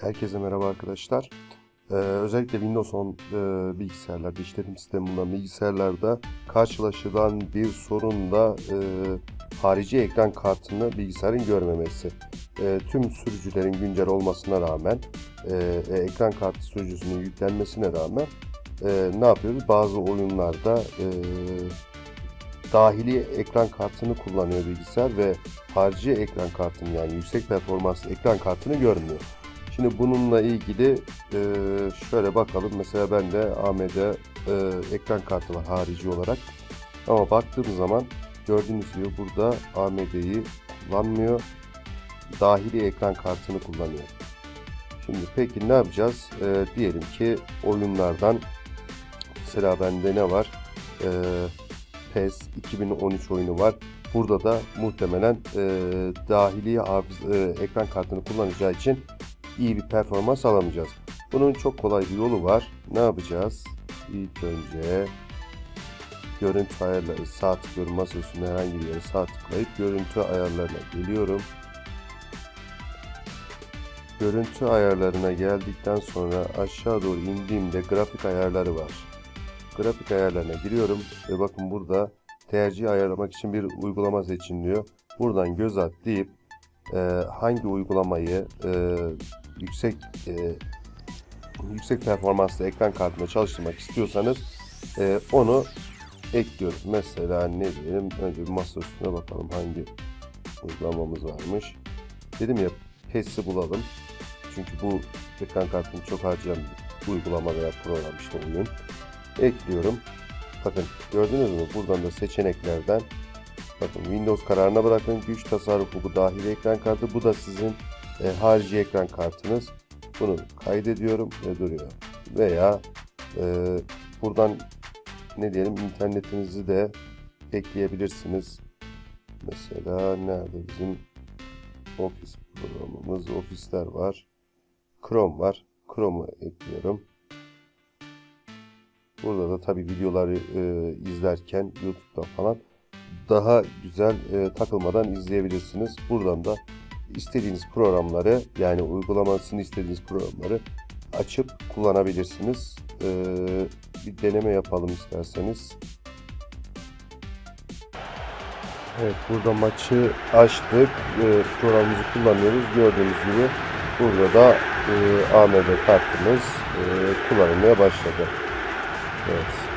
Herkese merhaba arkadaşlar. Ee, özellikle Windows 10 e, bilgisayarlarda, işletim sistemi bulunan bilgisayarlarda karşılaşılan bir sorun da e, harici ekran kartını bilgisayarın görmemesi. E, tüm sürücülerin güncel olmasına rağmen, e, e, ekran kartı sürücüsünün yüklenmesine rağmen e, ne yapıyoruz? Bazı oyunlarda e, dahili ekran kartını kullanıyor bilgisayar ve harici ekran kartını yani yüksek performanslı ekran kartını görmüyor. Şimdi bununla ilgili e, şöyle bakalım. Mesela bende AMD e, ekran kartı var harici olarak. Ama baktığım zaman gördüğünüz gibi burada AMD'yi kullanmıyor. Dahili ekran kartını kullanıyor. Şimdi peki ne yapacağız? E, diyelim ki oyunlardan mesela bende ne var? E, PES 2013 oyunu var. Burada da muhtemelen e, dahili hafız, e, ekran kartını kullanacağı için iyi bir performans alamayacağız. Bunun çok kolay bir yolu var. Ne yapacağız? İlk önce görüntü ayarları sağ tıklıyorum masa üstünde herhangi bir yere sağ tıklayıp görüntü ayarlarına geliyorum. Görüntü ayarlarına geldikten sonra aşağı doğru indiğimde grafik ayarları var. Grafik ayarlarına giriyorum ve bakın burada tercih ayarlamak için bir uygulama seçin diyor. Buradan göz at deyip e, hangi uygulamayı e, yüksek e, yüksek performanslı ekran kartında çalıştırmak istiyorsanız e, onu ekliyoruz. Mesela ne diyelim önce bir masa üstüne bakalım hangi uygulamamız varmış. Dedim ya PES'i bulalım. Çünkü bu ekran kartını çok harcayan bir uygulama veya program işte oyun. Ekliyorum. Bakın gördünüz mü? Buradan da seçeneklerden Bakın Windows kararına bırakın. Güç tasarrufu bu dahili ekran kartı. Bu da sizin e, harici ekran kartınız. Bunu kaydediyorum ve duruyor. Veya e, buradan ne diyelim internetinizi de ekleyebilirsiniz. Mesela nerede bizim Office programımız? Ofisler var. Chrome var. Chrome'u ekliyorum. Burada da tabii videoları e, izlerken YouTube'da falan daha güzel e, takılmadan izleyebilirsiniz. Buradan da istediğiniz programları yani uygulamasını istediğiniz programları açıp kullanabilirsiniz. E, bir deneme yapalım isterseniz. Evet burada maçı açtık. E, programımızı kullanıyoruz. Gördüğünüz gibi burada da e, AMD kartımız e, kullanılmaya başladı. Evet.